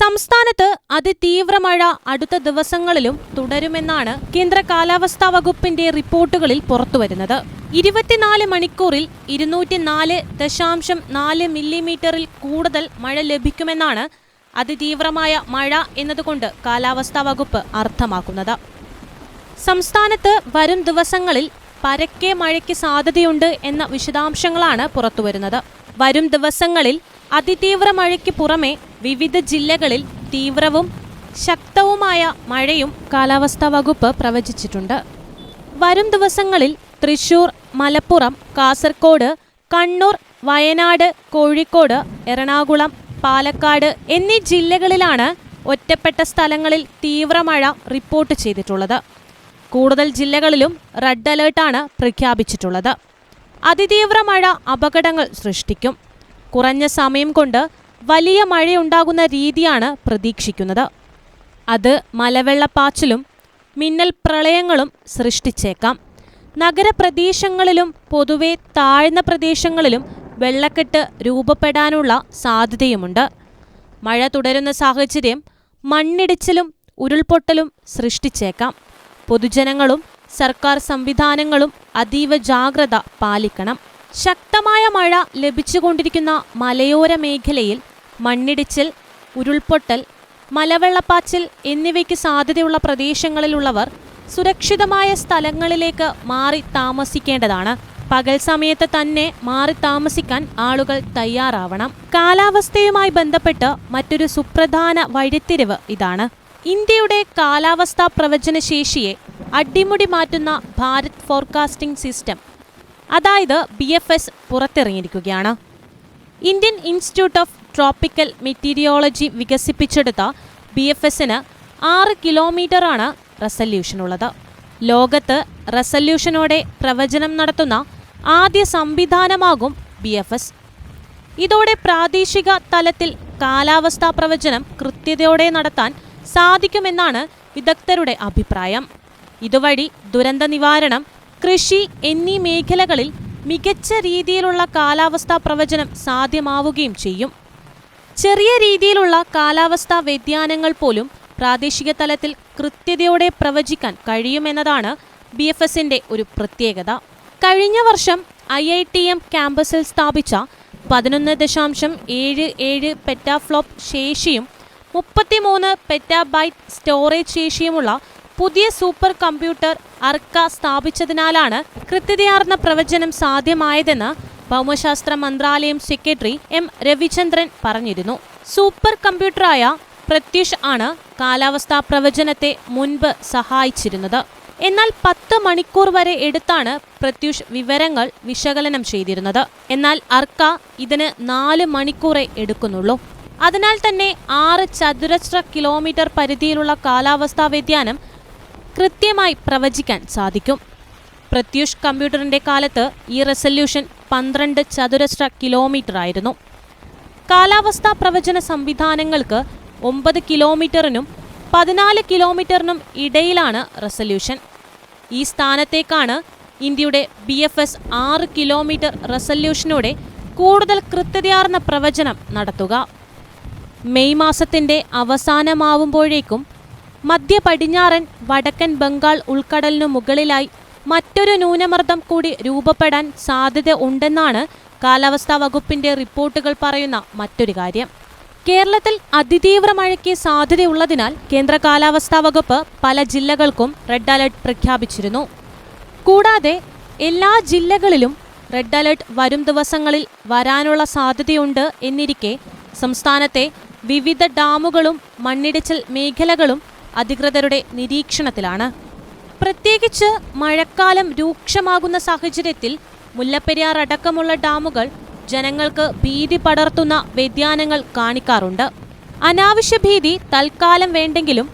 സംസ്ഥാനത്ത് അതിതീവ്ര മഴ അടുത്ത ദിവസങ്ങളിലും തുടരുമെന്നാണ് കേന്ദ്ര കാലാവസ്ഥാ വകുപ്പിന്റെ റിപ്പോർട്ടുകളിൽ പുറത്തുവരുന്നത്. ഇരുപത്തിനാല് മണിക്കൂറിൽ ഇരുന്നൂറ്റി നാല് ദശാംശം നാല് മില്ലിമീറ്ററിൽ കൂടുതൽ മഴ ലഭിക്കുമെന്നാണ് അതിതീവ്രമായ മഴ എന്നതുകൊണ്ട് കാലാവസ്ഥാ വകുപ്പ് അർത്ഥമാക്കുന്നത്. സംസ്ഥാനത്ത് വരും ദിവസങ്ങളിൽ പരക്കെ മഴയ്ക്ക് സാധ്യതയുണ്ട് എന്ന വിശദാംശങ്ങളാണ് പുറത്തുവരുന്നത്. വരും ദിവസങ്ങളിൽ അതിതീവ്ര മഴയ്ക്ക് പുറമെ വിവിധ ജില്ലകളിൽ തീവ്രവും ശക്തവുമായ മഴയും കാലാവസ്ഥാ വകുപ്പ് പ്രവചിച്ചിട്ടുണ്ട്. വരും ദിവസങ്ങളിൽ തൃശൂർ മലപ്പുറം കാസർഗോഡ് കണ്ണൂർ വയനാട് കോഴിക്കോട് എറണാകുളം പാലക്കാട് എന്നീ ജില്ലകളിലാണ് ഒറ്റപ്പെട്ട സ്ഥലങ്ങളിൽ തീവ്രമഴ റിപ്പോർട്ട് ചെയ്തിട്ടുള്ളത്. കൂടുതൽ ജില്ലകളിലും റെഡ് അലേർട്ടാണ് പ്രഖ്യാപിച്ചിട്ടുള്ളത്. അതിതീവ്ര മഴ അപകടങ്ങൾ സൃഷ്ടിക്കും. കുറഞ്ഞ സമയം കൊണ്ട് വലിയ മഴയുണ്ടാകുന്ന രീതിയാണ് പ്രതീക്ഷിക്കുന്നത്. അത് മലവെള്ളപ്പാച്ചിലും മിന്നൽ പ്രളയങ്ങളും സൃഷ്ടിച്ചേക്കാം. നഗരപ്രദേശങ്ങളിലും പൊതുവെ താഴ്ന്ന പ്രദേശങ്ങളിലും വെള്ളക്കെട്ട് രൂപപ്പെടാനുള്ള സാധ്യതയുമുണ്ട്. മഴ തുടരുന്ന സാഹചര്യം മണ്ണിടിച്ചിലും ഉരുൾപൊട്ടലും സൃഷ്ടിച്ചേക്കാം. പൊതുജനങ്ങളും സർക്കാർ സംവിധാനങ്ങളും അതീവ ജാഗ്രത പാലിക്കണം. ശക്തമായ മഴ ലഭിച്ചുകൊണ്ടിരിക്കുന്ന മലയോര മേഖലയിൽ മണ്ണിടിച്ചിൽ ഉരുൾപൊട്ടൽ മലവെള്ളപ്പാച്ചിൽ എന്നിവയ്ക്ക് സാധ്യതയുള്ള പ്രദേശങ്ങളിലുള്ളവർ സുരക്ഷിതമായ സ്ഥലങ്ങളിലേക്ക് മാറി താമസിക്കേണ്ടതാണ്. പകൽ സമയത്ത് തന്നെ മാറി താമസിക്കാൻ ആളുകൾ തയ്യാറാവണം. കാലാവസ്ഥയുമായി ബന്ധപ്പെട്ട് മറ്റൊരു സുപ്രധാന വഴിത്തിരിവ് ഇതാണ്. ഇന്ത്യയുടെ കാലാവസ്ഥാ പ്രവചന ശേഷിയെ അടിമുടി മാറ്റുന്ന ഭാരത് ഫോർകാസ്റ്റിംഗ് സിസ്റ്റം അതായത് B F S പുറത്തിറങ്ങിയിരിക്കുകയാണ്. Indian Institute of Tropical Meteorology വികസിപ്പിച്ചെടുത്ത ബി എഫ് എസിന് ആറ് കിലോമീറ്ററാണ് റെസല്യൂഷൻ ഉള്ളത്. ലോകത്ത് റെസല്യൂഷനോടെ പ്രവചനം നടത്തുന്ന ആദ്യ സംവിധാനമാകും ബി എഫ് എസ് ഇതോടെ പ്രാദേശിക തലത്തിൽ കാലാവസ്ഥാ പ്രവചനം കൃത്യതയോടെ നടത്താൻ സാധിക്കുമെന്നാണ് വിദഗ്ധരുടെ അഭിപ്രായം. ഇതുവഴി ദുരന്ത നിവാരണം കൃഷി എന്നീ മേഖലകളിൽ മികച്ച രീതിയിലുള്ള കാലാവസ്ഥാ പ്രവചനം സാധ്യമാവുകയും ചെയ്യും. ചെറിയ രീതിയിലുള്ള കാലാവസ്ഥാ വ്യതിയാനങ്ങൾ പോലും പ്രാദേശിക തലത്തിൽ കൃത്യതയോടെ പ്രവചിക്കാൻ കഴിയുമെന്നതാണ് ബി എഫ് എസിന്റെ ഒരു പ്രത്യേകത. കഴിഞ്ഞ വർഷം ഐ ഐ ടി എം ക്യാമ്പസിൽ സ്ഥാപിച്ച പതിനൊന്ന് ദശാംശം ഏഴ് ഏഴ് പെറ്റാഫ്ലോപ്പ് ശേഷിയും മുപ്പത്തിമൂന്ന് പെറ്റാബൈറ്റ് സ്റ്റോറേജ് ശേഷിയുമുള്ള പുതിയ സൂപ്പർ കമ്പ്യൂട്ടർ അർക്ക സ്ഥാപിച്ചതിനാലാണ് കൃത്യതയാർന്ന പ്രവചനം സാധ്യമായതെന്ന് ഭൗമശാസ്ത്ര മന്ത്രാലയം സെക്രട്ടറി എം രവിചന്ദ്രൻ പറഞ്ഞിരുന്നു. സൂപ്പർ കമ്പ്യൂട്ടറായ പ്രത്യുഷ് ആണ് കാലാവസ്ഥാ പ്രവചനത്തെ മുൻപ് സഹായിച്ചിരുന്നത്. എന്നാൽ പത്ത് മണിക്കൂർ വരെ എടുത്താണ് പ്രത്യുഷ് വിവരങ്ങൾ വിശകലനം ചെയ്തിരുന്നത്. എന്നാൽ അർക്ക ഇതിന് നാല് മണിക്കൂറേ എടുക്കുന്നുള്ളൂ. അതിനാൽ തന്നെ ആറ് ചതുരശ്ര കിലോമീറ്റർ പരിധിയിലുള്ള കാലാവസ്ഥാ വ്യതിയാനം കൃത്യമായി പ്രവചിക്കാൻ സാധിക്കും. പ്രത്യുഷ് കമ്പ്യൂട്ടറിന്റെ കാലത്ത് ഈ റെസല്യൂഷൻ പന്ത്രണ്ട് ചതുരശ്ര കിലോമീറ്റർ ആയിരുന്നു കാലാവസ്ഥാ പ്രവചന സംവിധാനങ്ങൾക്ക് ഒമ്പത് കിലോമീറ്ററിനും പതിനാല് കിലോമീറ്ററിനും ഇടയിലാണ് റെസല്യൂഷൻ. ഈ സ്ഥാനത്തേക്കാണ് ഇന്ത്യയുടെ ബി എഫ് എസ് ആറ് കിലോമീറ്റർ റെസല്യൂഷനോടെ കൂടുതൽ കൃത്യതയാർന്ന പ്രവചനം നടത്തുക. മെയ് മാസത്തിന്റെ അവസാനമാവുമ്പോഴേക്കും മധ്യ പടിഞ്ഞാറൻ വടക്കൻ ബംഗാൾ ഉൾക്കടലിനു മുകളിലായി മറ്റൊരു ന്യൂനമർദ്ദം കൂടി രൂപപ്പെടാൻ സാധ്യത ഉണ്ടെന്നാണ് കാലാവസ്ഥാ വകുപ്പിന്റെ റിപ്പോർട്ടുകൾ പറയുന്ന മറ്റൊരു കാര്യം. കേരളത്തിൽ അതിതീവ്ര മഴയ്ക്ക് സാധ്യതയുള്ളതിനാൽ കേന്ദ്ര കാലാവസ്ഥാ വകുപ്പ് പല ജില്ലകൾക്കും റെഡ് അലർട്ട് പ്രഖ്യാപിച്ചിരുന്നു. കൂടാതെ എല്ലാ ജില്ലകളിലും റെഡ് അലർട്ട് വരും ദിവസങ്ങളിൽ വരാനുള്ള സാധ്യതയുണ്ട് എന്നിരിക്കെ സംസ്ഥാനത്തെ വിവിധ ഡാമുകളും മണ്ണിടിച്ചിൽ മേഖലകളും അധികൃതരുടെ നിരീക്ഷണത്തിലാണ്. പ്രത്യേകിച്ച് മഴക്കാലം രൂക്ഷമാകുന്ന സാഹചര്യത്തിൽ മുല്ലപ്പെരിയാർ അടക്കമുള്ള ഡാമുകൾ ജനങ്ങൾക്ക് ഭീതി പടർത്തുന്ന വ്യതിയാനങ്ങൾ കാണിക്കാറുണ്ട്. അനാവശ്യ ഭീതി തൽക്കാലം വേണ്ടെങ്കിലും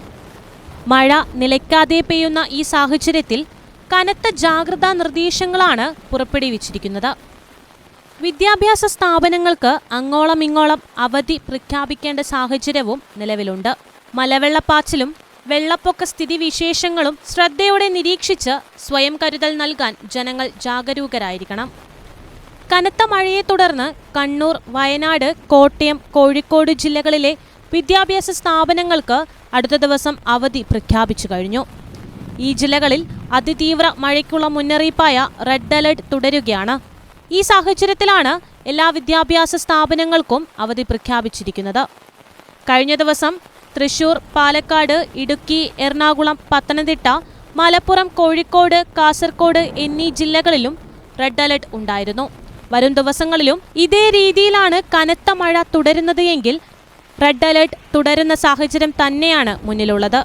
മഴ നിലയ്ക്കാതെ പെയ്യുന്ന ഈ സാഹചര്യത്തിൽ കനത്ത ജാഗ്രതാ നിർദ്ദേശങ്ങളാണ് പുറപ്പെടുവിച്ചിരിക്കുന്നത്. വിദ്യാഭ്യാസ സ്ഥാപനങ്ങൾക്ക് അങ്ങോളം ഇങ്ങോളം അവധി പ്രഖ്യാപിക്കേണ്ട സാഹചര്യവും നിലവിലുണ്ട്. മലവെള്ളപ്പാച്ചിലും വെള്ളപ്പൊക്ക സ്ഥിതിവിശേഷങ്ങളും ശ്രദ്ധയോടെ നിരീക്ഷിച്ച് സ്വയം കരുതൽ നൽകാൻ ജനങ്ങൾ ജാഗരൂകരായിരിക്കണം. കനത്ത മഴയെ തുടർന്ന് കണ്ണൂർ വയനാട് കോട്ടയം കോഴിക്കോട് ജില്ലകളിലെ വിദ്യാഭ്യാസ സ്ഥാപനങ്ങൾക്ക് അടുത്ത ദിവസം അവധി പ്രഖ്യാപിച്ചു കഴിഞ്ഞു. ഈ ജില്ലകളിൽ അതിതീവ്ര മഴയ്ക്കുള്ള മുന്നറിയിപ്പായ റെഡ് അലർട്ട് തുടരുകയാണ്. ഈ സാഹചര്യത്തിലാണ് എല്ലാ വിദ്യാഭ്യാസ സ്ഥാപനങ്ങൾക്കും അവധി പ്രഖ്യാപിച്ചിരിക്കുന്നത്. കഴിഞ്ഞ ദിവസം തൃശൂർ പാലക്കാട് ഇടുക്കി എറണാകുളം പത്തനംതിട്ട മലപ്പുറം കോഴിക്കോട് കാസർകോട് എന്നീ ജില്ലകളിലും റെഡ് അലർട്ട് ഉണ്ടായിരുന്നു. വരും ദിവസങ്ങളിലും ഇതേ രീതിയിലാണ് കനത്ത മഴ തുടരുന്നത് എങ്കിൽ റെഡ് അലർട്ട് തുടരുന്ന സാഹചര്യം തന്നെയാണ് മുന്നിലുള്ളത്.